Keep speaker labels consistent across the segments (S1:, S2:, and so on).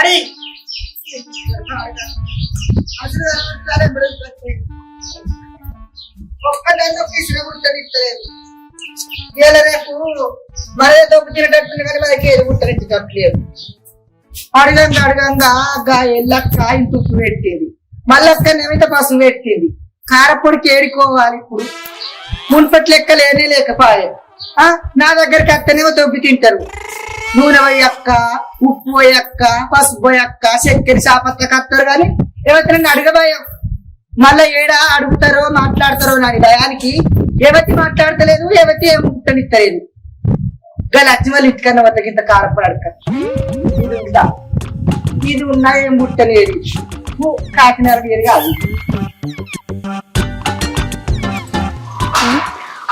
S1: అడి ఒక్కదాన్ని ఒక రేపు మరే దొంగ తినటట్టుంది కానీ మనకి ఏది గుట్టనిచ్చట్లేదు అడగంగా అడగంగా గా ఎల్లక్క ఇంత ఉప్పు పెట్టేది. మళ్ళక్క ఏమైతే పసుపు పెట్టింది? కారపొడికి ఏడుకోవాలి ఇప్పుడు. మున్పటి లెక్క లేనే లేకపాయే. ఆ, నా దగ్గరికి అక్కనేమో దొబ్బి తింటారు. నూనె పోయక్క ఉప్పు పోయక్క పసుపు పోయక్క చక్కెర చాపత్త కత్తారు కానీ ఎవరికైనా అడగబోయాం మళ్ళా ఏడా అడుగుతారో మాట్లాడతారో నాని భయానికి ఎవరికి మాట్లాడతలేదు ఎవరికి ఏం ముట్టనిస్తలేదు ఇంకా లక్ష్మి వాళ్ళ ఇంటికన్నా వద్దకి ఇంత కారపడి అడక ఇది ఉన్నా ఏం ముట్టలేదు. కాకినాడ వేరు కాదు.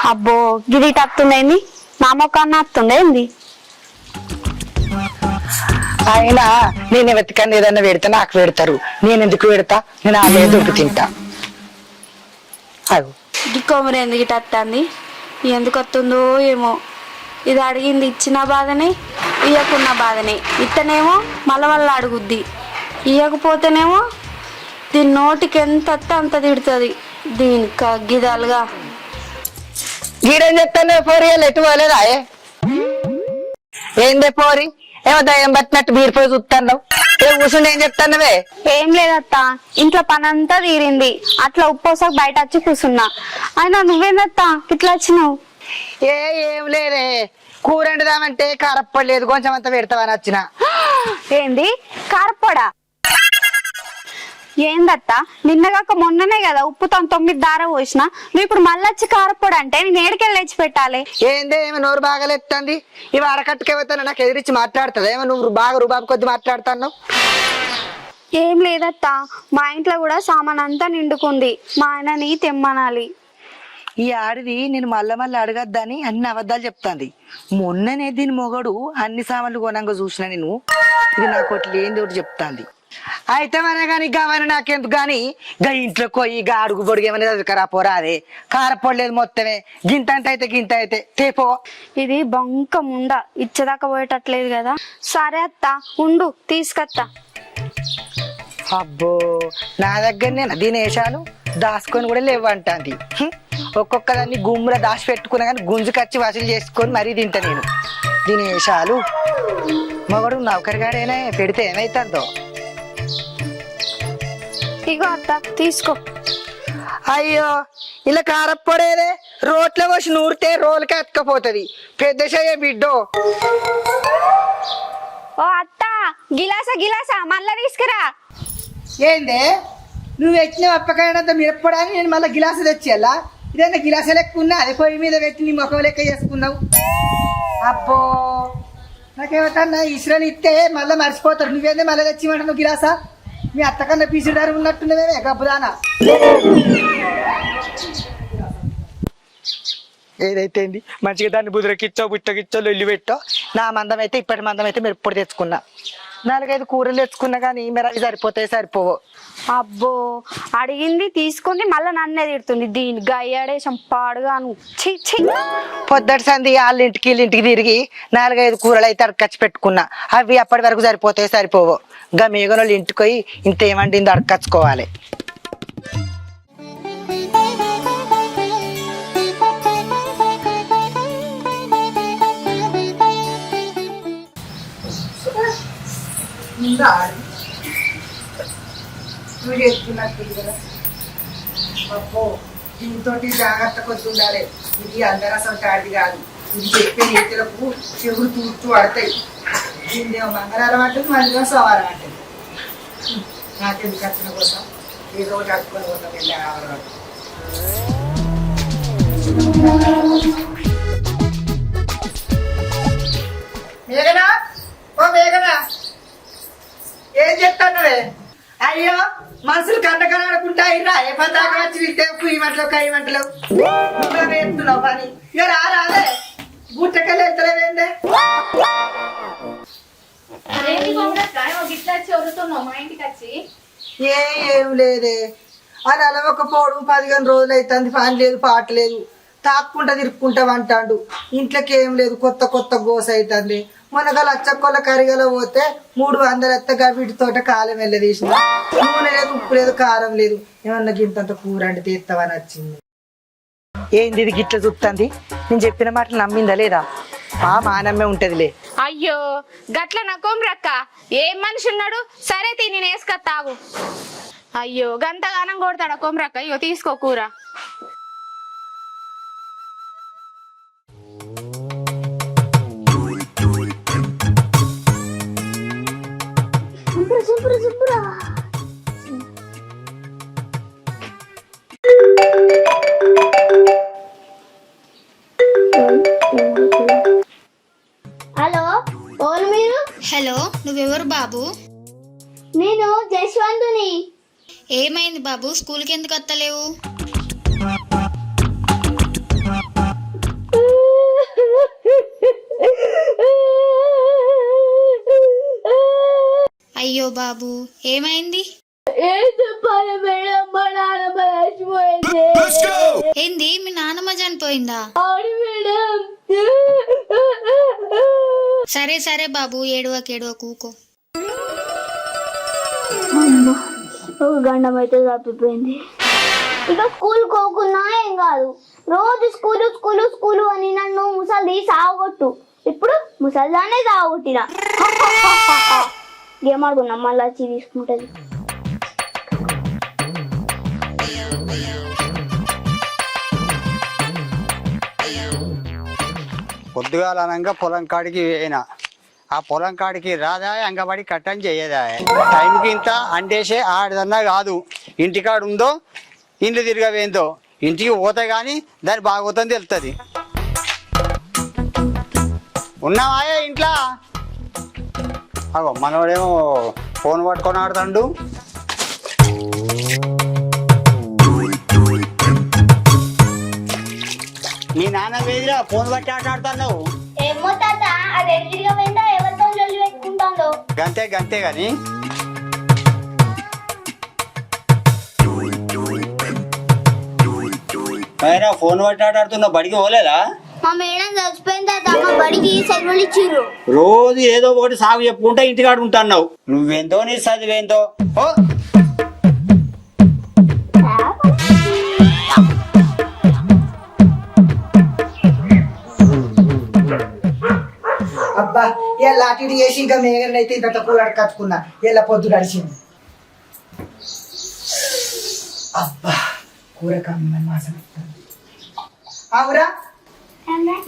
S2: అబ్బో గిది వస్తుందేంది నా మొక్కన్న వస్తుండేంది
S3: అయినా నేను వెతకని ఏదన్నా పెడితే నాకు పెడతారు. నేను ఎందుకు పెడతా? నేను అదే దొడ్డు తింటా.
S2: ఈ కొమ్మరి ఎందుకు ఇటు వస్తుంది ఎందుకు వస్తుందో ఏమో. ఇది అడిగింది ఇచ్చిన బాధనే ఇయ్యకున్న బాధనే. ఇత్తనేమో మళ్ళా మళ్ళీ అడుగుద్ది. ఇయ్యకపోతేనేమో దీని నోటికి ఎంత వస్తే అంత తిడుతుంది. దీనికి గిదాలుగా.
S3: గీడేం చెప్తాను పోరి వాళ్ళు ఎటు పోలేదా ఏ? ఏందే పోరి? ఏమో దయ్యం పట్టినట్టు బీరిపోయి చూస్తాను ఏ కూర్చుండి ఏం చెప్తానవే
S2: ఏం లేదత్త. ఇంట్లో పని అంతా తీరింది. అట్లా ఉప్పోసాక బయట వచ్చి కూర్చున్నా అయినా నువ్వేందత్త? ఇట్లా వచ్చినావు?
S3: ఏ ఏం లేదే. కూర వండుదామంటే కారప్పలేదు కొంచెం అంత పెడతావని వచ్చిన.
S2: ఏంది? కారపొడా ఏందత్త? నిన్నగాక మొన్ననే కదా ఉప్పుతో తొమ్మిది దార పోసిన. నువ్వు ఇప్పుడు మళ్ళీ వచ్చి కారపొడి అంటే నేను ఏడికెళ్ళి తెచ్చి పెట్టాలి.
S3: ఏందే ఏమో నోరు బాగా లేస్తుంది ఇవి అరకట్టుకెళ్తాను నాకు ఎదిరించి మాట్లాడుతుంది? ఏమో నువ్వు బాగా రుబాబు కొద్ది మాట్లాడుతున్నావు?
S2: ఏం లేదత్త. మా ఇంట్లో కూడా సామాన్ అంతా నిండుకుంది. మా ఆయనని తెమ్మనాలి.
S3: ఈ ఆడిది నేను మళ్ళా మళ్ళీ అడగద్దని అన్ని అబద్ధాలు చెప్తాంది. మొన్ననే దీని మొగడు అన్ని సామాన్లు కొనంగా చూసిన నేను. ఇది నాకు ఒకటి లేని ఒకటి చెప్తాంది. అయితే మన కానీ గవని నాకెందుకు గాని గా ఇంట్లో పోయి గా అడుగు పొడుగు ఏమైనా చదువుకరా పోరా అదే? కారపడలేదు మొత్తమే. గింత అంటే అయితే గింత అయితే. తేపో
S2: ఇది బంక ముండ. ఇచ్చేదాకా పోయేటట్లేదు కదా. సరే అత్త ఉండు తీసుకత్తా.
S3: అబ్బో నా దగ్గర నేను దీని వేషాలు దాచుకొని కూడా లేవంటాంది. హ్మ్. ఒక్కొక్క దాన్ని గుమ్ముల దాచి పెట్టుకున్నా కానీ గుంజుకొచ్చి వసూలు చేసుకొని మరీ తింటా నేను. దీని వేషాలు మగడు నౌకరిగాడైనా పెడితే ఏమైతుందో?
S2: ఇగో అత్త తీసుకో.
S3: అయ్యో ఇలా కారప్పొడేదే రోట్లో వచ్చి నూరితే రోలుకి అతకపోతుంది. పెద్ద చెయ్య బిడ్డో.
S2: ఓ అత్త గిలాసా గిలాసా మళ్ళా తీసుకురా.
S1: ఏందే? నువ్వు వచ్చిన అప్పకాయనంత మిరప్పడానికి నేను మళ్ళీ గిలాసు తెచ్చేయాలా? ఇదన్నా గిలాస లెక్క ఉన్నా? అది పొయ్యి మీద పెట్టి నీ ముఖం లెక్క చేసుకున్నావు? అబ్బో! నాకేమన్నా ఇసురని ఇస్తే మళ్ళీ మర్చిపోతారు. నువ్వేందే మళ్ళీ తెచ్చిమంటున్నావు గిలాసా? మీ అత్తకన్నా పీసుడారు ఉన్నట్టున్నదే గబ్బుదానా.
S3: ఏదైతే ఏంది? మంచిగా దాన్ని బుదిరకిచ్చో బుట్టకిచ్చో లొల్లి పెట్టో నా మందం అయితే ఇప్పటి మందం అయితే మీరు ఇప్పుడు తెచ్చుకున్నా. నాలుగైదు కూరలు తెచ్చుకున్నా కానీ మీరు అవి సరిపోతాయి సరిపోవు.
S2: అబ్బో అడిగింది తీసుకుంది మళ్ళా నన్నే తిడుతుంది. దీని గయ్యాడేశం పాడుగాను.
S3: పొద్దటి సంది వాళ్ళ ఇంటికి వీళ్ళ ఇంటికి తిరిగి నాలుగైదు కూరలు అయితే అడకచ్చి పెట్టుకున్నా. అవి అప్పటి వరకు సరిపోతాయి సరిపోవు. మేఘనోళ్ళు ఇంటికి పోయి ఇంత ఏమండింది అడకచ్చుకోవాలి.
S1: ఉందా నువ్వు చెప్తున్నట్టు కదా అబ్బో దీనితోటి జాగ్రత్త కొద్ది ఉండాలి ఇది అందరూ అసలు తాడిది కాదు. ఇది చెప్పే నీతులకు చెవులు తూర్చు పడతాయి. దీనిదేమో మంగళవారం అంటుంది మళ్ళీ సోమవారం అంటుంది నాకెందుకు వచ్చిన కోసం? ఈ రోజు అట్టుకొని పోతాం వెళ్ళి ఆవరణ మేఘనా? ఓ మేఘనా? ఏం చెప్తానువే? అయ్యో మనుషులు కనబడుకుంటా ఇరా ఏ పదాక వచ్చి ఇస్తే పుయ్యి మంటలు కయ్యి మంటలు. వేస్తున్నావు పని. ఇక రా రావే గుట్టకెళ్ళి వెళ్తలేవేందే
S4: అదేంటి కొమ్మరక్క ఏమో గిట్లా వచ్చి వదులుతున్నావు మా ఇంటికి వచ్చి.
S1: ఏ ఏం లేదే. అని అలా ఒక పోవడం పదిహేను రోజులు అవుతుంది పని లేదు పాట లేదు. తాక్కుంటా తిరుక్కుంటాం అంటాడు. ఇంట్లోకి ఏం లేదు. కొత్త కొత్త గోస అవుతుంది మొన్నగా లచ్చక్కోళ్ళ కరిగలో పోతే మూడు వందల ఎత్తగా వీటితోట కాలం వెళ్ళదీసిన నూనె లేదు ఉప్పు లేదు కారం లేదు. ఏమన్నా గింతంత కూర అంటే తీస్తావని వచ్చింది.
S3: ఏంది ఇది గిట్ల చూస్తుంది నేను చెప్పిన మాటలు నమ్మిందా లేదా? మా మానమ్మే ఉంటదిలే.
S4: అయ్యో గట్ల నకోం రక్క ఏం మనిషి ఉన్నాడు? సరే తీ నేను వేసుక తాగు. అయ్యో గంతగానం కొడతాడా కొమ్రక్క? అయ్యో తీసుకో కూర.
S5: బాబు?
S6: నేను జశ్వంతుని
S5: ఏమైంది బాబు? స్కూల్కి ఎందుకు వస్తలేవు? అయ్యో బాబు ఏమైంది? ఏంది? మీ నాన్నమ్మ చనిపోయిందా సరే సరే బాబు ఏడువకు ఏడువ కూకో
S6: ఒక గండం అయితే తప్పిపోయింది. ఇక స్కూల్ కోకున్నా ఏం కాదు. రోజు స్కూలు స్కూలు స్కూలు అని నన్ను ముసలి సాగొట్టు ఇప్పుడు ముసలిదానే సాగొట్టిన గేమ్ ఆడుకున్నాం మళ్ళీ వచ్చి తీసుకుంటది.
S7: పొద్దుగాల అనగా పొలం కాడికి పోయినా. ఆ పొలం కాడికి రాదా అంగబడి కట్టని చేయదా? టైంకి ఇంత అంటేసే ఆడదన్నా కాదు. ఇంటికాడు ఉందో ఇండ్లు తిరగవేందో ఇంటికి పోతే కానీ దాని బాగోతుంది తెలుస్తుంది ఉన్నావాయే ఇంట్లో? అగో మనవాడేమో ఫోన్ పట్టుకొని ఆడుతాడు. మీ నాన్న వేదిరా ఫోన్ పట్టి ఆట ఆడుతున్నావు?
S6: ఏమో తాత అది
S7: గంతే గంతే గాని. పైన ఫోన్ పట్టి ఆట ఆడుతున్నావు బడికి పోలేదా?
S6: మా మేడం మా బడికి సెలవులు ఇచ్చిర్రు.
S7: రోజు ఏదో ఒకటి సాగు చెప్పుకుంటా ఇంటికాడు ఉంటున్నావు. నువ్వెంతో నీ చదివేంతో ఓ
S1: ఇలా లాటిడి చేసి ఇంకా మేఘనైతే ఇంత కూర కట్టుకున్నా ఇలా పొద్దు గడిచింది అబ్బా కూర మాసం. అవురా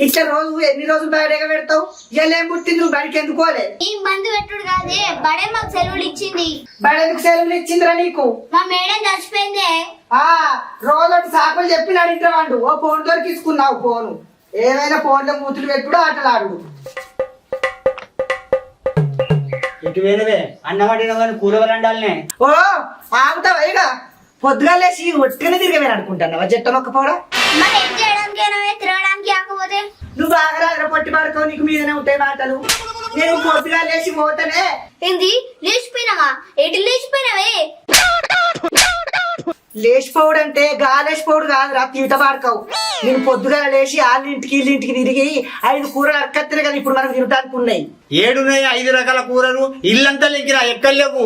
S1: ఇట్లా రోజు ఎన్ని రోజులు బయటగా పెడతావు ఇలా ఏం పుట్టింది నువ్వు? బయటకి ఎందుకోలే
S6: ఈ మందు పెట్టుడు కాదే బడే మాకు సెలవులు ఇచ్చింది.
S1: బయటకు సెలవులు ఇచ్చిందిరా నీకు?
S6: మా మేడం చచ్చిపోయిందే.
S1: ఆ రోజు ఒకటి సాకులు చెప్పి అడిగితే ఓ ఫోన్ దొరికించుకున్నావు ఫోను. ఏమైనా ఫోన్లో మూతులు పెట్టుడు ఆటలాడు
S7: ఇటు వేదవే అన్నవాడిన కానీ కూరగాయలు అండాలనే
S1: ఓ ఆగుతావా ఇక? పొద్దుగా లేచి ఒట్టుగానే తిరిగమని అనుకుంటున్నావా? జట్ట మొక్క పోవడం
S6: మరి ఏం తిరగడానికి కాకపోతే?
S1: నువ్వు బాగా రాదురా పొట్టి పడుకో నీకు మీదనే ఉంటాయి మాటలు. నేను పొద్దుగా లేచి పోతేనే.
S6: ఏంది? లేచిపోయినావా? ఎటు లేచిపోయినావే?
S1: లేచిపోవుడు అంటే గాలేసిపోవుడు కాదురా తీట పాడుకోవు నేను పొద్దుగా లేచి వీళ్ళ ఇంటికి తిరిగి ఐదు కూరలు అక్కత్తిన కదా ఇప్పుడు మనకు తినడానికి ఉన్నాయి.
S7: ఏడున్నాయి ఐదు రకాల కూరలు? ఇల్లంతా లెక్కిరా ఎక్కడ లేవు?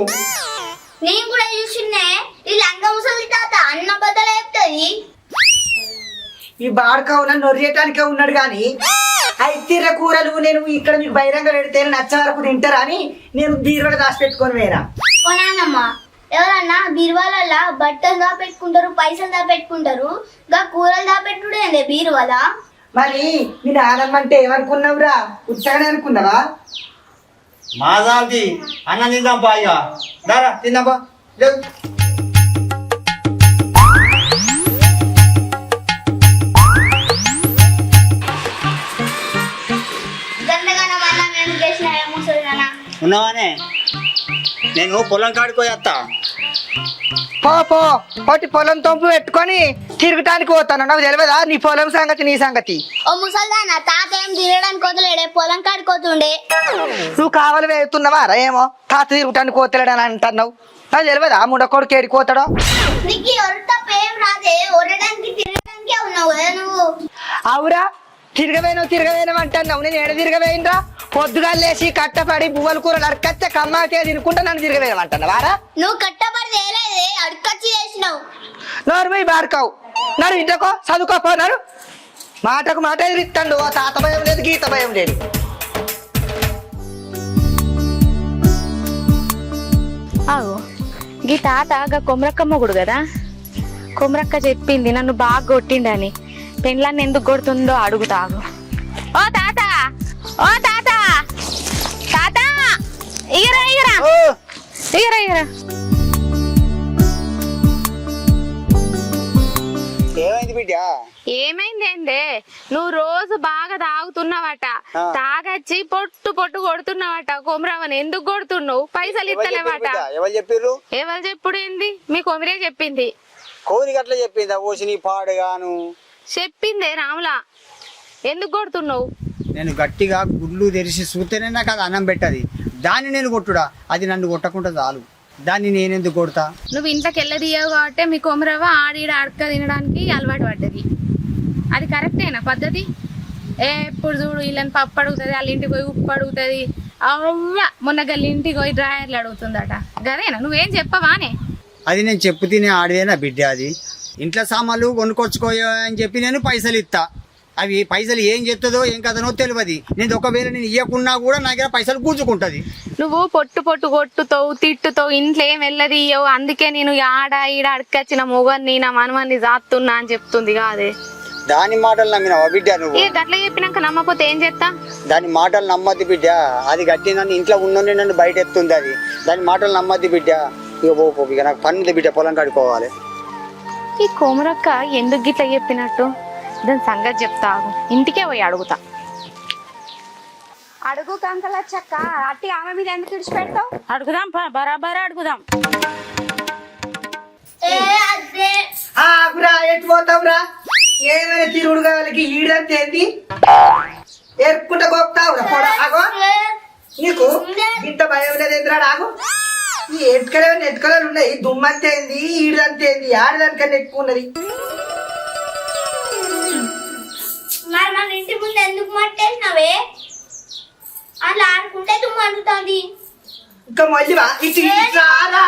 S6: నేను కూడా చూసిన్నే ఈ లంగ ముసలి తాత అన్న బద్దలు చెప్తుంది.
S1: ఈ బాడకవున నొర్రేయటానికే ఉన్నాడు గాని ఐతిర్ర కూరలు నేను ఇక్కడ మీకు బహిరంగ పెడితే నచ్చ వరకు తింటారా అని నేను బీరువాడ దాచి పెట్టుకొని వేరా
S6: ఓ నాన్నమ్మ ఎవరన్నా బీరువాల బట్టలు దాపెట్టుకుంటారు పైసలు దాపెట్టుకుంటారు గా కూరలు దాపెట్టుడు బీరువాల?
S1: మరి మీ నాన్నమ్మ అంటే ఏమనుకున్నావురా? ఉత్తగానే అనుకున్నావా?
S7: మాదాది అన్నం తిందాం పాయిగా దారా తిందాంపా లేవు ఉన్నావానే నేను పొలం కాడికి పోయేస్తా
S1: పో పో పొలం తొంపు పెట్టుకొని తిరగటానికి పోతాను. నాకు తెలియదా నీ పొలం సంగతి నీ సంగతి?
S6: ఓ ముసల్దాన తాత ఏం తిరగడానికి వదిలేడే? పొలం కాడుకోతుండే
S1: నువ్వు కావాలి వేస్తున్నావా రా ఏమో తాత తిరగటానికి పోతలేడని అంటున్నావు. నాకు తెలియదా ముండ కొడుకు ఏడికి పోతాడో?
S6: నీకు ఎవరు తప్ప ఏం రాదే. తిరగడానికే ఉన్నావు నువ్వు.
S1: అవురా తిరగవేను తిరగవేను అంటున్నావు. నేను ఎడ తిరగవేయినరా పొద్దుగా లేచి కట్టపడి బువ్వల కూర నరకచ్చ కమ్మాకే తినుకుంటా నన్ను తిరగవేను అంటున్నా వారా?
S6: నువ్వు కట్టబడి తేలేదే అడుకొచ్చి చేసినావు
S1: నోరు పోయి బాడుకావు. నడు ఇంటకో చదువుకోపో నడు. మాటకు మాట ఎదిరిస్తాడు. ఓ తాత భయం లేదు గీత భయం లేదు.
S4: ఆగు. గీ తాత గా కొమరక్క మొగుడు కదా? కొమరక్క చెప్పింది నన్ను బాగా కొట్టిండని. పెండ్లాన్ని ఎందుకు కొడుతుందో అడుగుతా ఆగు ఓ తాత! ఓ తాత! తాత! ఇగరా ఇగరా. ఇగరా ఇగరా.
S7: ఏమైంది బిడ్డ?
S4: ఏమైంది ఏందే? నువ్వు రోజు బాగా తాగుతున్నావట. తాగచ్చి పొట్టు పొట్టు కొడుతున్నావట. కొమరవని ఎందుకు కొడుతున్నావు? పైసలు ఇస్తలేవట.
S7: ఎవరు
S4: చెప్పుడు ఏంది? మీ కొమిరే చెప్పింది.
S7: కోరికి అట్లా చెప్పిందా? ఓసి నీ పాడుగాను
S4: చెప్పిందే రాములా. ఎందుకు కొడుతున్నావు?
S7: నేను గట్టిగా గుళ్ళు తెరిచి చూస్తేనే నాకు అది అన్నం పెట్టది. దాన్ని నేను కొట్టుడా? అది నన్ను కొట్టకుండా చాలు. దాన్ని నేనెందుకు కొడతా?
S4: నువ్వు ఇంట్లోకి వెళ్ళదీయవు కాబట్టి మీ కొమరవ ఆడిడ అడక తినడానికి అలవాటు పడ్డది. అది కరెక్టేనా పద్ధతి? ఏ ఎప్పుడు చూడు వీళ్ళని పప్పు అడుగుతుంది వాళ్ళ ఇంటికి పోయి ఉప్పు అడుగుతుంది. అవ్వ మొన్న గల్లి ఇంటికి పోయి డ్రాయర్లు అడుగుతుందట. గదేనా? నువ్వేం చెప్పవానే?
S7: అది నేను చెప్పు తినే ఆడేనా బిడ్డ అది? ఇంట్లో సామాన్లు కొనుక్కొచ్చుకోయో అని చెప్పి నేను పైసలు ఇస్తా అవి పైసలు ఏం చెప్తుందో ఏం కథనో తెలియదు నేను ఒకవేళ నేను ఇవ్వకున్నా కూడా నా దగ్గర పైసలు కూర్చుకుంటుంది
S4: నువ్వు పొట్టు పొట్టు కొట్టుతావు తిట్టుతావు ఇంట్లో ఏం వెళ్ళదీయవు అందుకే నేను ఆడ ఈడ అడకొచ్చిన మొగన్ని నా మనవన్ని జాతున్నా అని చెప్తుంది కాదే.
S7: దాని మాటలు నమ్మినావా బిడ్డ నువ్వు?
S4: గట్ల చెప్పినాక నమ్మకపోతే ఏం చేస్తా
S7: దాని మాటలు నమ్మద్దు బిడ్డ. అది గట్టి నన్ను ఇంట్లో ఉన్నోనే నన్ను బయట ఎత్తుంది అది. దాని మాటలు నమ్మద్దు బిడ్డ. ఇక పో పో, ఇక నాకు పని ఉంది బిడ్డ పొలం కడుకోవాలి
S4: ఈ కోమరక్క ఎందుకు గిట్ల చెప్పినట్టు? దాని సంగతి చెప్తా. ఇంటికే పోయి అడుగుతా. అడుగు కంకల చక్క. అట్టి ఆమె మీద ఎందుకు విడిచిపెడతావు?
S8: అడుగుదాం పా బరాబర్ అడుగుదాం.
S1: ఆగురా ఎటు పోతావురా ఏమైనా తిరుగుడు కావాలకి ఈడంతే ఏంది? ఎరుకుంటా గోపుతావురా పోడా ఆగో. నీకు ఇంత భయం లేదు ఎదురాడు ఆగు. ఈ ఎటుకలే ఎటుకలు ఉన్నాయి. దుమ్మంతే ఏంది ఈడంతే ఏంది ఆడదానికన్నా ఎక్కువ ఉన్నది.
S6: మరి మన ఇంటి ముందు ఎందుకు మట్టేసినవే? అట్లా ఆడుకుంటే దుమ్ము అంటుతుంది.
S1: ఇంకా ఇటు రారా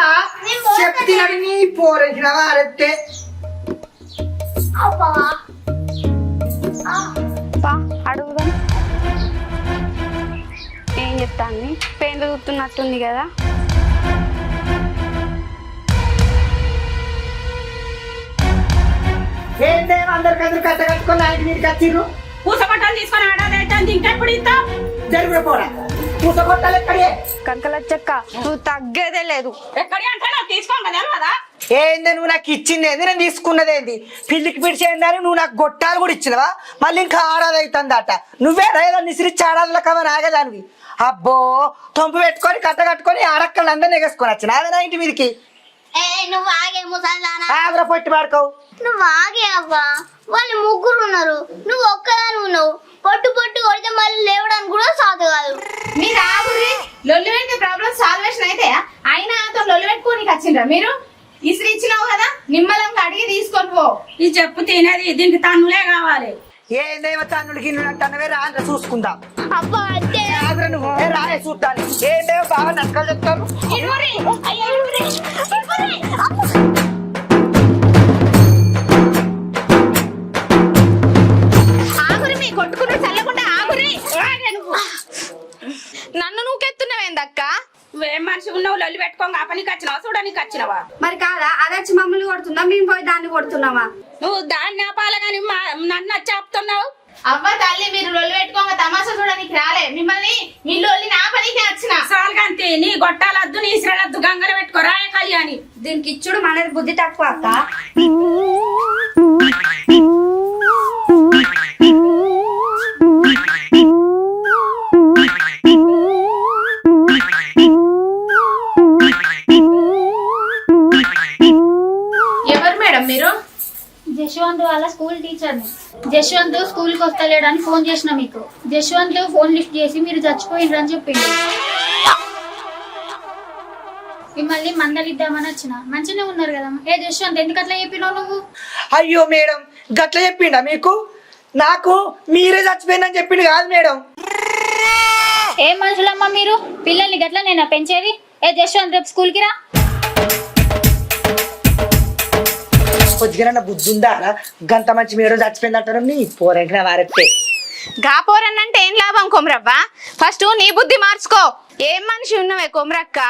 S2: పా అడుగుదాం. ఏం చెప్తాంది? పెయిన్ చూస్తున్నట్టుంది కదా.
S1: అందరికందరు కట్ట కట్టుకొని ఆయన మీదకి వచ్చిర్రు.
S8: పూసపట్టాలు తీసుకొని ఆడాలి ఇంకెప్పుడు ఇస్తాం
S1: జరిగిన పోరా. పూసగొట్టాలి ఎక్కడే?
S2: కంకలచ్చక్క నువ్వు తగ్గేదే లేదు.
S8: ఎక్కడి అంటే నాకు తీసుకోండి కదా
S1: ఏంది నువ్వు నాకు ఇచ్చింది ఏంది నేను తీసుకున్నది ఏంది పిల్లికి పిడిచేందని నువ్వు నాకు గొట్టాలు కూడా ఇచ్చినవా? మళ్ళీ ఇంకా ఆడాది అవుతుందట. నువ్వే రైలు నిసిరిచ్చి ఆడాలి కమని ఆగదానివి అబ్బో తొంపు పెట్టుకొని కట్ట కట్టుకొని ఆడక్కలు అందరినీ ఎగేసుకొని వచ్చిన ఆమె ఇంటి మీదకి?
S6: నువ్వు ఆగే ముసల్దానా?
S1: ఆగ్ర పొట్టి పాడుకోవు.
S6: నువ్వు ఆగే అవ్వా? వాళ్ళు ముగ్గురు ఉన్నారు. నువ్వు ఒక్కదాని ఉన్నావు. పొట్టు పొట్టు కొడితే మళ్ళీ లేవడానికి కూడా సాధు కాదు.
S4: మీరు ఆగురి లొల్లి పెడితే ప్రాబ్లం సాల్వేషన్ అయితే అయినా ఆతో లొల్లి పెట్టుకోనికి వచ్చిండ్రా మీరు? ఇసురు ఇచ్చినావు కదా నిమ్మలంగా అడిగి తీసుకొని పో.
S8: ఈ చెప్పు తినేది దీనికి తన్నులే కావాలి.
S1: ఏందేమో తన్నుడు గిన్నెలు రాండ్ర చూసుకుందాం.
S6: అబ్బా
S1: రాయే చూద్దాం. ఏందేమో బాగా నక్కలు
S4: నువ్వు. నన్ను నువ్వుకెత్తున్నావేందక్క
S8: నువ్వేం మనిషి ఉన్నావు లొల్లి పెట్టుకోగా. ఆ పనికి వచ్చినావా? చూడడానికి వచ్చినావా?
S2: మరి కాదా అదొచ్చి మమ్మల్ని కొడుతుందా? మేము పోయి దాన్ని కొడుతున్నామా?
S8: నువ్వు దాన్ని ఆపాలి కానీ నన్ను వచ్చి ఆపుతున్నావు
S4: అవ్వ తల్లి మీరు లొల్లి పెట్టుకోగా తమాషా చూడడానికి రాలే. మిమ్మల్ని మీ లొల్లి నా పనికి వచ్చిన.
S8: సాల్గంతి నీ గొట్టాలద్దు నీ ఇసురలద్దు గంగర పెట్టుకో రాయ కళ్యాణి?
S2: దీనికి ఇచ్చుడు మనది బుద్ధి తక్కువ అక్క
S4: ఎవరు మేడం మీరు?
S9: జశ్వంత్ వాళ్ళ స్కూల్ టీచర్ని. జశ్వంత్ స్కూల్కి వస్తలేడు అని ఫోన్ చేసిన మీకు. జశ్వంత్ ఫోన్ లిఫ్ట్ చేసి మీరు చచ్చిపోయిండ్రు అని చెప్పిండు. మిమ్మల్ని మందలిద్దామని వచ్చిన. మంచిగానే ఉన్నారు కదా. ఏ జశ్వంత్ ఎందుకు అట్లా చెప్పినావు నువ్వు?
S1: అయ్యో మేడం గట్ల చెప్పిండా మీకు? నాకు మీరే చచ్చిపోయిందని చెప్పింది కాదు మేడం.
S9: ఏం మనుషులమ్మా మీరు? పిల్లల్ని గట్ల నేను పెంచేది? ఏ జశ్వంత్ రేపు స్కూల్కి రా.
S3: కొద్దిగా బుద్ధి ఉందా గంత మంచి మీరు చచ్చిపోయిందంటారు. నీ పోరంకిన వారెత్తే.
S4: గాపోరన్నంటే ఏం లాభం కొమరవ్వ? ఫస్ట్ నీ బుద్ధి మార్చుకో. ఏం మనిషి ఉన్నవే కొమరక్క?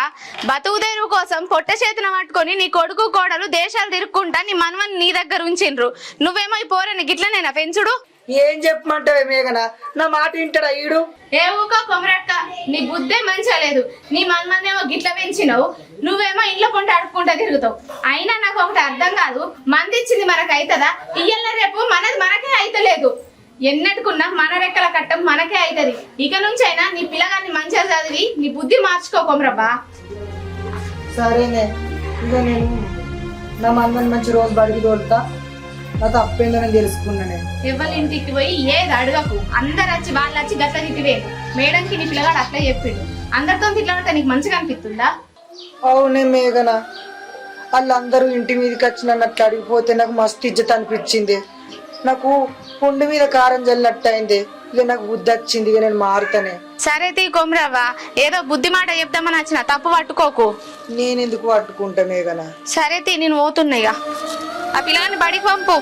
S4: బతుకు తెరువు కోసం పొట్ట చేతిన పట్టుకొని నీ కొడుకు కోడలు దేశాలు తిరుక్కుంటా నీ మనవని నీ దగ్గర ఉంచిండ్రు. నువ్వేమో ఈ పోరని గిట్లనేనా పెంచుడు?
S1: ఏం చెప్పమంటావే మేఘన? నా మాట వింటాడా ఈడు?
S4: ఏ ఊకో కొమరక్క నీ బుద్ధే మంచిగా లేదు. నీ మనమనేమో గిట్ల పెంచినావు. నువ్వేమో ఇంట్లో కొంట అడుక్కుంటా తిరుగుతావు. అయినా నాకు ఒకటి అర్థం కాదు. మంది ఇచ్చింది మనకు అవుతుందా ఇయ్యాల రేపు మనది మనకే అయితలేదు. ఎన్నట్టుకున్నా మన రెక్కల కట్టం మనకే అవుతుంది ఇక నుంచి అయినా నీ పిల్లగాన్ని మంచిగా చదివి నీ బుద్ధి మార్చుకో కొమరబ్బా.
S1: సరేనే. ఇక నేను నా మనమని మంచి రోజు బడికి తోలుతా. నా తప్పేందో నేను తెలుసుకున్నానే
S4: ఎవరి ఇంటికి పోయి ఏది అడగకు. అందరు వచ్చి వాళ్ళు వచ్చి గట్ల తిట్టివేరు మేడంకి నీ పిల్లగాడు అట్లా చెప్పిండు. అందరితో తిట్లా నీకు మంచిగా అనిపిస్తుందా?
S1: అవునే మేఘన. వాళ్ళందరూ ఇంటి మీదకి వచ్చినట్టు అడిగిపోతే నాకు మస్తు ఇజ్జత్ అనిపించింది. నాకు పుండు మీద కారం జల్లినట్టు అయింది ఇక నాకు బుద్ధి వచ్చింది ఇక నేను మారుతానే.
S4: సరే తీ కొమరవ్వ ఏదో బుద్ధి మాట చెప్దామని వచ్చిన తప్పు పట్టుకోకు.
S1: నేను ఎందుకు పట్టుకుంటా మేఘన?
S4: సరే తీ నేను పోతున్నా ఇక ఆ పిల్లగాని బడికి పంపు.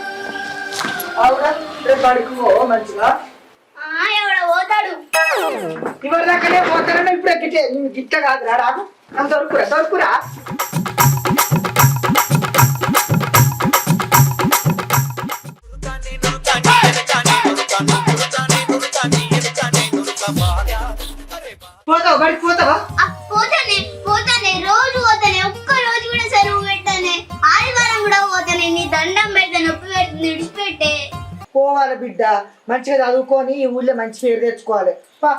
S1: అవునా? రేపు బడికి పో మంచిగా.
S6: ఆ, ఎవడ పోతాడు.
S1: ఇవరి దాకానే పోతానని ఇప్పుడు ఎక్కితే నువ్వు గిట్ట కాదురా రాదు అంత దొరుకురా దొరుకురా. మంచిగా చదువుకొని ఈ ఊళ్ళో మంచి పేరు తెచ్చుకోవాలి. పా.